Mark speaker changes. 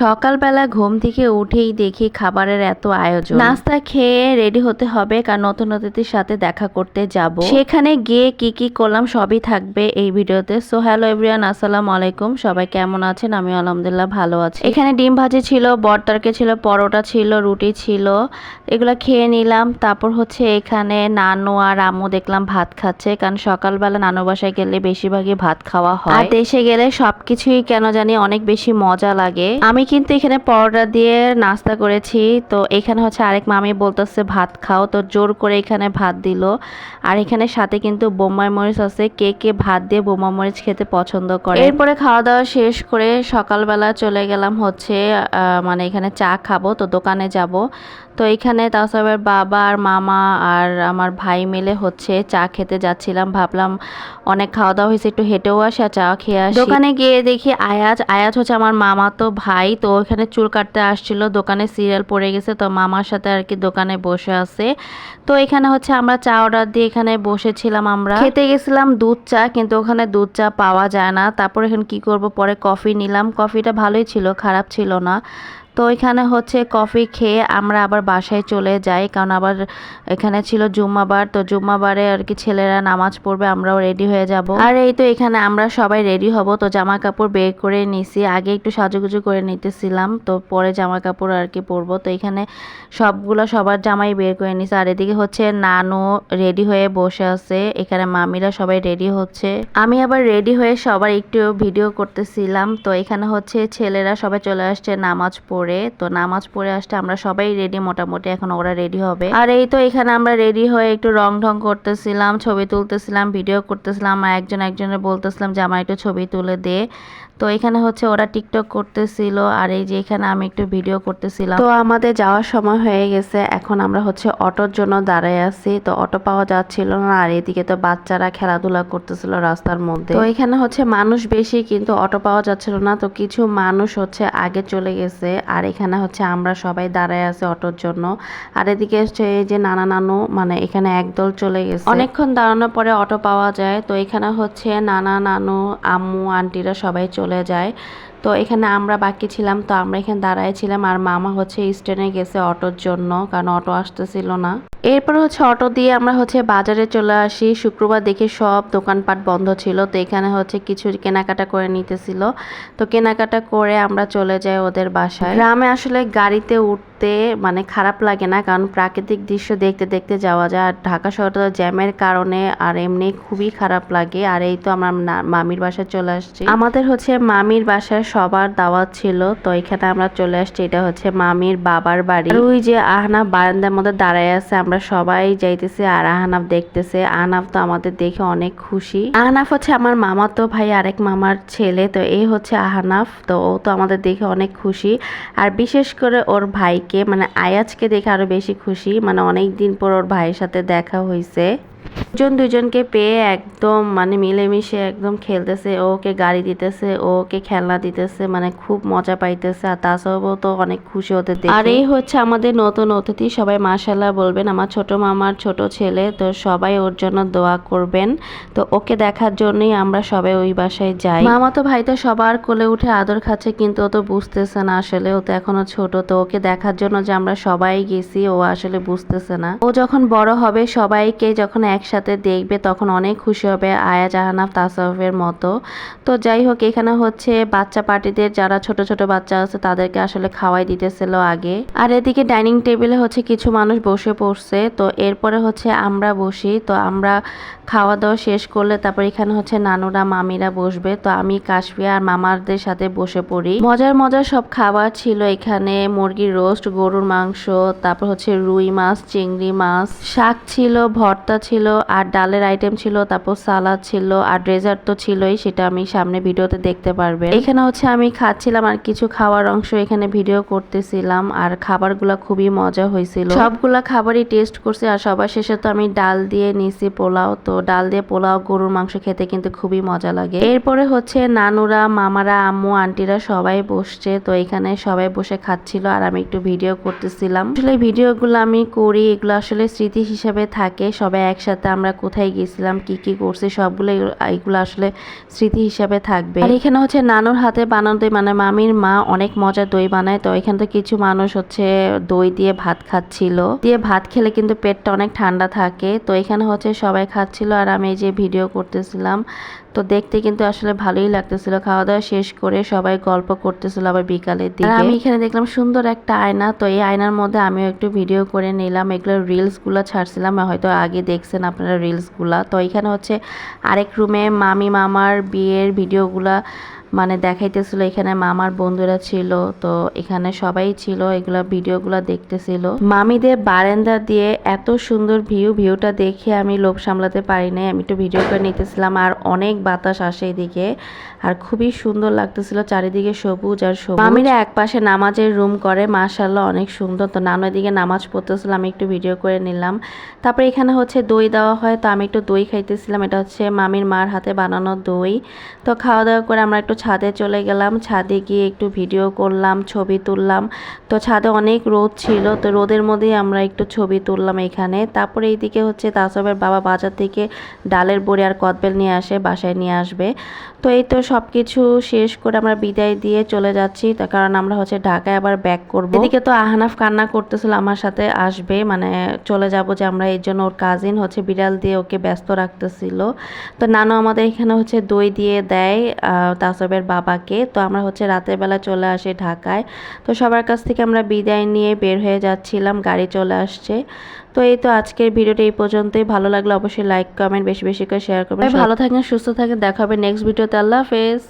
Speaker 1: সকালবেলা ঘুম থেকে উঠেই দেখি খাবারের এত আয়োজন। নাস্তা খেয়ে রেডি হতে হবে, কারণ নতুন অতিথির সাথে দেখা করতে যাব। সেখানে গিয়ে কি কি করলাম সবই থাকবে এই ভিডিওতে। সো হ্যালো এভরিয়ান আসসালামু আলাইকুম। সবাই কেমন আছেন? আমি আলহামদুলিল্লাহ ভালো আছি। এখানে ডিম ভাজি ছিল বর ছিল, পরোটা ছিল, রুটি ছিল। এগুলো খেয়ে নিলাম। তারপর হচ্ছে এখানে নানু আর আম্মু দেখলাম ভাত খাচ্ছে, কারণ সকালবেলা নানু বাসায় গেলে বেশিরভাগই ভাত খাওয়া হয়। আর দেশে গেলে সবকিছুই কেন জানি অনেক বেশি মজা লাগে। আমি কিন্তু এখানে পরোটা দিয়ে নাস্তা করেছি। তো এখানে হচ্ছে আরেক মামি বলতেছে, ভাত খাও। তো জোর করে এখানে ভাত দিল। আর এখানে সাথে কিন্তু বোম্বাই মরিচ আছে। কে কে ভাত দিয়ে বোম্বা মরিচ খেতে পছন্দ করে? এরপরে খাওয়া দাওয়া শেষ করে সকালবেলা চলে গেলাম হচ্ছে মানে এখানে চা খাব। তো দোকানে যাব। তো এখানে তাসাবের বাবা আর মামা আর আমার ভাই মিলে হচ্ছে চা খেতে যাচ্ছিলাম। ভাবলাম অনেক খাওয়া দাওয়া হয়েছে, একটু হেঁটেও আসি আর চা খেয়ে আসি। দোকানে গিয়ে দেখি আয়াজ আয়াজ হচ্ছে আমার মামা তো ভাই, তো ওখানে চুল কাটতে আসছিল, দোকানে সিরিয়াল পড়ে গেছে, তো মামার সাথে আর কি দোকানে বসে আছে। তো এখানে হচ্ছে আমরা চা অর্ডার দিয়ে এখানে বসেছিলাম আমরা। খেতে গেছিলাম দুধ চা, কিন্তু ওখানে দুধ চা পাওয়া যায় না। তারপর এখন কি করব? পরে কফি নিলাম। কফিটা ভালোই ছিল, খারাপ ছিল না। তো এখানে হচ্ছে কফি খেয়ে আমরা আবার বাসায় চলে যাই, কারণ আবার এখানে ছিল জুম্মাবার। তো জুম্মাবারে আর কি ছেলেরা নামাজ পড়বে, আমরাও রেডি হয়ে যাব। আর এই তো এখানে আমরা সবাই রেডি হব। তো জামা কাপড় বের করে নিছি। আগে একটু সাজুগুজু করে নিতেছিলাম, তো পরে জামা কাপড় আর কি পরবো। তো এখানে সবগুলো সবার জামাই বের করে নিছে। আর এদিকে হচ্ছে নানু রেডি হয়ে বসে আছে। এখানে মামিরা সবাই রেডি হচ্ছে। আমি আবার রেডি হয়ে সবার একটু ভিডিও করতেছিলাম। তো এখানে হচ্ছে ছেলেরা সবাই চলে আসছে নামাজ পড়ে। তো নামাজ পড়ে আসতে আমরা সবাই রেডি মোটামুটি, এখন ওরা রেডি হবে। আর এই তো এখানে আমরা রেডি হয়ে একটু রং ঢং করতেছিলাম, ছবি তুলতেছিলাম ভিডিও করতেছিলাম, আর একজন একজনের বলতেছিলাম যে আমার একটু ছবি তুলে দে। তো এখানে হচ্ছে ওরা টিকটক করতেছিল, আর এই যে এখানে আমি একটু ভিডিও করতেছিলাম। তো আমাদের যাওয়ার সময় হয়ে গেছে, এখন আমরা হচ্ছে অটোর জন্য দাঁড়ায় আছি। তো অটো পাওয়া যাচ্ছিল না, আর এদিকে তো বাচ্চারা খেলাধুলা করতেছিল রাস্তার মধ্যে। তো এখানে হচ্ছে মানুষ বেশি, কিন্তু অটো পাওয়া যাচ্ছিল না। তো কিছু মানুষ হচ্ছে আগে চলে গেছে আর এখানে হচ্ছে আমরা সবাই দাঁড়ায় আছে অটোর জন্য। আর এদিকে হচ্ছে এই যে নানা নানু মানে এখানে একদল চলে গেছে। অনেকক্ষণ দাঁড়ানোর পরে অটো পাওয়া যায়। তো এখানে হচ্ছে নানা নানু, আম্মু, আন্টিরা সবাই চলে যায়। তো এখানে আমরা বাকি ছিলাম, তো আমরা এখানে দাঁড়ায় ছিলাম। আর মামা হচ্ছে স্ট্যান্ডে গেছে অটোর জন্য, কারণ অটো আসতেছিল না। এরপর হচ্ছে অটো দিয়ে আমরা হচ্ছে বাজারে চলে আসি। শুক্রবার দেখে সব দোকানপাট বন্ধ ছিল, তো এখানে হচ্ছে কিছু কেনাকাটা করে নিতেছিল। তো কেনাকাটা করে আমরা চলে যাই ওদের বাসায়। গ্রামে আসলে গাড়িতে উঠতে মানে খারাপ লাগে না, কারণ প্রাকৃতিক দৃশ্য দেখতে দেখতে যাওয়া যায়। আর ঢাকা শহরটা জ্যামের কারণে আর এমনি খুবই খারাপ লাগে। আর এই তো আমরা মামির বাসায় চলে আসছি। আমাদের হচ্ছে মামির বাসায় সবার দাওয়াত ছিল, তো এখানে আমরা চলে আসছি। এটা হচ্ছে মামির বাবার বাড়ি। ওই যে আহনাফ বারান্দার মধ্যে দাঁড়ায় আছে, আমরা সবাই যাইতেছি আর আহনাফ দেখতেছে। আহনাফ তো আমাদের দেখে অনেক খুশি। আহনাফ হচ্ছে আমার মামা তো ভাই, আরেক মামার ছেলে। তো এই হচ্ছে আহনাফ, তো ও তো আমাদের দেখে অনেক খুশি। আর বিশেষ করে ওর ভাইকে মানে আয়াজকে দেখে আরও বেশি খুশি। মানে অনেক দিন পর ওর ভাইয়ের সাথে দেখা হয়েছে দুজন দুজনকে পেয়ে একদম মানে মিলেমিশে একদম খেলতেছে ওকে গাড়ি দিতেছে ওকে খেলনা দিতেছে মানে খুব মজা পাইতেছে। আর তাসবও তো অনেক খুশি হতে আর এই হচ্ছে আমাদের নতুন অতিথি সবাই মাশাল্লাহ বলবেন আমার ছোট মামার ছোট ছেলে তো সবাই ওর জন্য দোয়া করবেন। তো ওকে দেখার জন্যই আমরা সবাই ওই বাসায় যাই। মামা তো ভাই তো সবার কোলে উঠে আদর খাচ্ছে কিন্তু ও তো বুঝতেছে না আসলে ও তো এখনও ছোট তো ওকে দেখার জন্য যে আমরা সবাই গেছি ও আসলে বুঝতেছে না। ও যখন বড় হবে সবাইকে যখন একসাথে দেখবে তখন অনেক খুশি হবে আয়া জাহানাফ তাসাফের মতো। তো যাই হোক, এখানে হচ্ছে বাচ্চা পার্টিদের যারা ছোট ছোট বাচ্চা আছে তাদেরকে আসলে খাওয়াই দিতেছিল আগে। আর এদিকে ডাইনিং টেবিলে হচ্ছে কিছু মানুষ বসে পড়ছে। তো এরপরে হচ্ছে আমরা বসি। তো আমরা খাওয়া দাওয়া শেষ করলে তারপর এখানে হচ্ছে নানুরা, মামিরা বসবে। তো আমি, কাশফিয়া আর মামারদের সাথে বসে পড়ি। মজার মজার সব খাবার ছিল এখানে। মুরগির রোস্ট, গরুর মাংস, তারপর হচ্ছে রুই মাছ, চিংড়ি মাছ, শাক ছিল, ভর্তা ছিল আর ডালের আইটেম ছিল, তারপর সালাদ ছিল, আর ডেজার্ট তো ছিলই, সেটা আমি সামনে ভিডিওতে দেখতে পারবেন। এখানে হচ্ছে আমি খাচ্ছিলাম আর কিছু খাওয়ার অংশ এখানে ভিডিও করতেছিলাম, আর খাবারগুলো খুবই মজা হয়েছিল। সবগুলা খাবারই টেস্ট করছি, আর সবার শেষে তো আমি ডাল দিয়ে নিছি পোলাও, তো ডাল দিয়ে পোলাও, গরুর মাংস খেতে কিন্তু খুবই মজা লাগে। এরপরে হচ্ছে নানুরা, মামারা, আম্মু, আন্টিরা সবাই বসছে, তো এখানে সবাই বসে খাচ্ছিল, আর আমি একটু ভিডিও করতেছিলাম। আসলে ভিডিওগুলো আমি করি, এগুলো আসলে স্মৃতি হিসাবে থাকে, সবাই একসাথে সাথে আমরা কোথায় গেছিলাম, কি কি করছি, সবগুলো এগুলো আসলে স্মৃতি হিসাবে থাকবে। আর এখানে হচ্ছে নানুর হাতে বানানো দই মানে মামির মা অনেক মজার দই বানায়। তো এখানে তো কিছু মানুষ হচ্ছে দই দিয়ে ভাত খাচ্ছিল। দিয়ে ভাত খেলে কিন্তু পেটটা অনেক ঠান্ডা থাকে। তো এখানে হচ্ছে সবাই খাচ্ছিল আর আমি এই যে ভিডিও করতেছিলাম, তো দেখতে কিন্তু আসলে ভালোই লাগতেছিল। খাওয়া দাওয়া শেষ করে সবাই গল্প করতেছিল আবার বিকালের দিকে। আমি এখানে দেখলাম সুন্দর একটা আয়না। তো এই আয়নার মধ্যে আমিও একটু ভিডিও করে নিলাম। এগুলো রিলসগুলো ছাড়ছিলাম, হয়তো আগে দেখছেন আপনারা। রিলসগুলা তো এখানে হচ্ছে আরেক রুমে মামি মামার বিয়ের ভিডিওগুলা মানে দেখাইতেছিল, এখানে মামার বন্ধুরা ছিল, তো এখানে সবাই ছিল, এগুলা ভিডিওগুলো দেখতেছিল। মামিদের বারান্দা দিয়ে এত সুন্দর ভিউ, ভিউটা দেখে আমি লোভ সামলাতে পারি নাই। আমি একটু ভিডিও করে নিতেছিলাম, আর অনেক বাতাস আসে এদিকে, আর খুবই সুন্দর লাগতেছিল চারিদিকে সবুজ আর সবুজ। মামিরা এক পাশে নামাজের রুম করে মাশাল্লাহ অনেক সুন্দর। তো নানু এদিকে নামাজ পড়তেছিল, আমি একটু ভিডিও করে নিলাম। তারপরে এখানে হচ্ছে দই দেওয়া হয়, তো আমি একটু দই খাইতেছিলাম। এটা হচ্ছে মামির মার হাতে বানানো দই। তো খাওয়া দাওয়া করে আমরা একটু ছাদে চলে গেলাম। ছাদে গিয়ে একটু ভিডিও করলাম ছবি তুললাম। তো ছাদে অনেক রোদ ছিল তো রোদের মধ্যেই আমরা একটু ছবি তুললাম এখানে। তারপরে এইদিকে হচ্ছে তাসবের বাবা বাজার থেকে ডালের বড়ি আর কদবেল নিয়ে আসে বাসায় নিয়ে আসবে। তো এই তো সব কিছু শেষ করে আমরা বিদায় দিয়ে চলে যাচ্ছি। তার কারণ আমরা হচ্ছে ঢাকায় আবার ব্যাক করব। এদিকে তো আহনাফ কান্না করতেছিল আমার সাথে আসবে। মানে চলে যাব যে আমরা এই জন্য ওর কাজিন হচ্ছে বিড়াল দিয়ে ওকে ব্যস্ত রাখতেছিল। তো নানু আমাদের এখানে হচ্ছে দই দিয়ে দেয় আহ, তাসবের বাবাকে। তো আমরা হচ্ছে রাতের বেলা চলে আসি ঢাকায়। তো সবার কাছ থেকে আমরা বিদায় নিয়ে বের হয়ে যাচ্ছিলাম গাড়ি চলে আসছে। তো এই তো আজকের ভিডিওটা এই পর্যন্তই। ভালো লাগলে অবশ্যই লাইক কমেন্ট বেশি বেশি করে শেয়ার করবেন। ভালো থাকেন সুস্থ থাকেন। দেখা হবে নেক্সট ভিডিওতে আল্লাহ হাফেজ।